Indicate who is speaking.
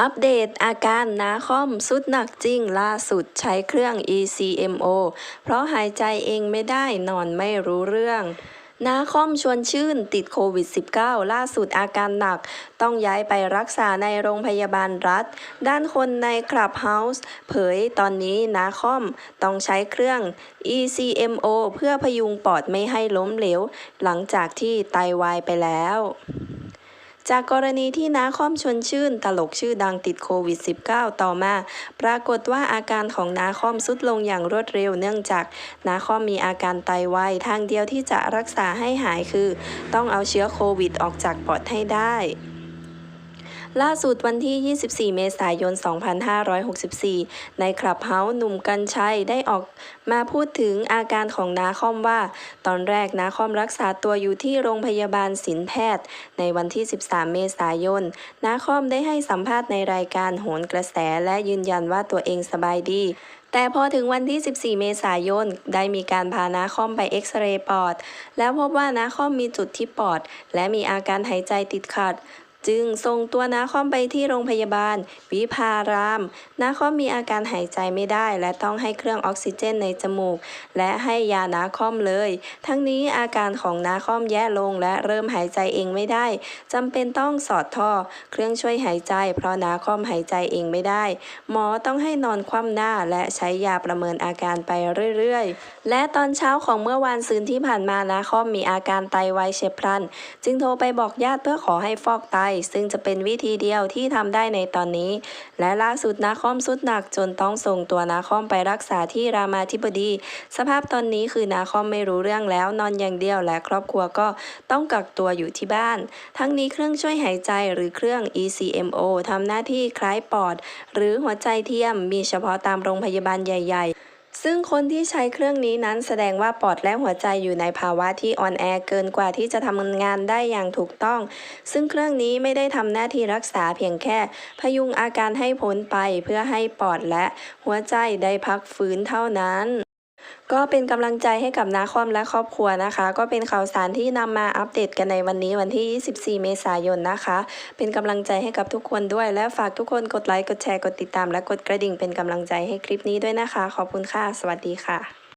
Speaker 1: อัปเดตอาการนาคอมสุดหนักจริงล่าสุดใช้เครื่อง ECMO เพราะหายใจเองไม่ได้นอนไม่รู้เรื่องนาคอมชวนชื่นติดโควิด -19 ล่าสุดอาการหนัก ต้องย้ายไปรักษาในโรงพยาบาลรัฐ ด้านคนในคลับเฮาส์เผยตอนนี้นาคอมต้องใช้เครื่อง ECMO เพื่อพยุงปอดไม่ให้ล้มเหลว หลังจากที่ไตวายไปแล้ว จากกรณีที่นาคอมชวนชื่น ตลกชื่อดังติดโควิด -19 ต่อมา ปรากฏว่าอาการของนาคอมสุดลงอย่างรวดเร็วเนื่องจากนาคอมมีอาการไตวายทางเดียวที่จะรักษาให้หายคือ ต้องเอาเชื้อโควิดออกจากปอดให้ได้ ล่าสุดวันที่ 24 เมษายน 2564 ในคลับเฮาส์หนุ่มกัญชัยได้ออกมาพูดถึงอาการของนาคอมว่า ตอนแรกนาคอมรักษาตัวอยู่ที่โรงพยาบาลศิลแพทย์ ในวันที่ 13 เมษายน นาคอมได้ให้สัมภาษณ์ในรายการโหนกระแสและยืนยันว่าตัวเองสบายดีแต่พอถึงวันที่ 14 เมษายน ได้มีการพานาคอมไปเอ็กซเรย์ปอด แล้วพบว่านาคอมมีจุดที่ปอด และมีอาการหายใจติดขัด จึงส่งตัวนาคอมไปที่โรงพยาบาล วิพาราม นาคอมมีอาการหายใจไม่ได้ และต้องให้เครื่องออกซิเจนในจมูก และให้ยานาคอมเลย ทั้งนี้อาการของนาคอมแย่ลงและเริ่มหายใจเองไม่ได้จำเป็นต้องสอดท่อ เครื่องช่วยหายใจ เพราะนาคอมหายใจเองไม่ได้ หมอต้องให้นอนคว่ำหน้าและใช้ยาประเมินอาการไปเรื่อยๆ และตอนเช้าของเมื่อวานซืนที่ผ่านมานาคอมมีอาการไตวายเฉียบพลัน จึงโทรไปบอกญาติเพื่อขอให้ฟอกไตซึ่งจะเป็นวิธีเดียวที่ทำได้ในตอนนี้ และล่าสุดนาคอมสุดหนักจนต้องส่งตัวนาคอมไปรักษาที่รามาธิบดี สภาพตอนนี้คือนาคอมไม่รู้เรื่องแล้วนอนอย่างเดียวและครอบครัวก็ต้องกักตัวอยู่ที่บ้าน ทั้งนี้เครื่องช่วยหายใจหรือเครื่อง ECMO ทำหน้าที่คล้ายปอด หรือหัวใจเทียมมีเฉพาะตามโรงพยาบาลใหญ่ ๆ ซึ่งคนที่ใช้เครื่องนี้นั้นแสดงว่าปอดและหัวใจอยู่ในภาวะที่อ่อนแอเกินกว่าที่จะทำงานได้อย่างถูกต้อง ซึ่งเครื่องนี้ไม่ได้ทำหน้าที่รักษาเพียงแค่ พยุงอาการให้พ้นไปเพื่อให้ปอดและหัวใจได้พักฟื้นเท่านั้น ก็เป็นกำลังใจให้กับนาคอมและครอบครัวนะคะ ก็เป็นข่าวสารที่นำมาอัปเดตกันในวันนี้วันที่ 24 เมษายนนะคะ เป็นกำลังใจให้กับทุกคนด้วย และฝากทุกคนกดไลค์ กดแชร์ กดติดตาม และกดกระดิ่งเป็นกำลังใจให้คลิปนี้ด้วยนะคะ ขอบคุณค่ะ สวัสดีค่ะ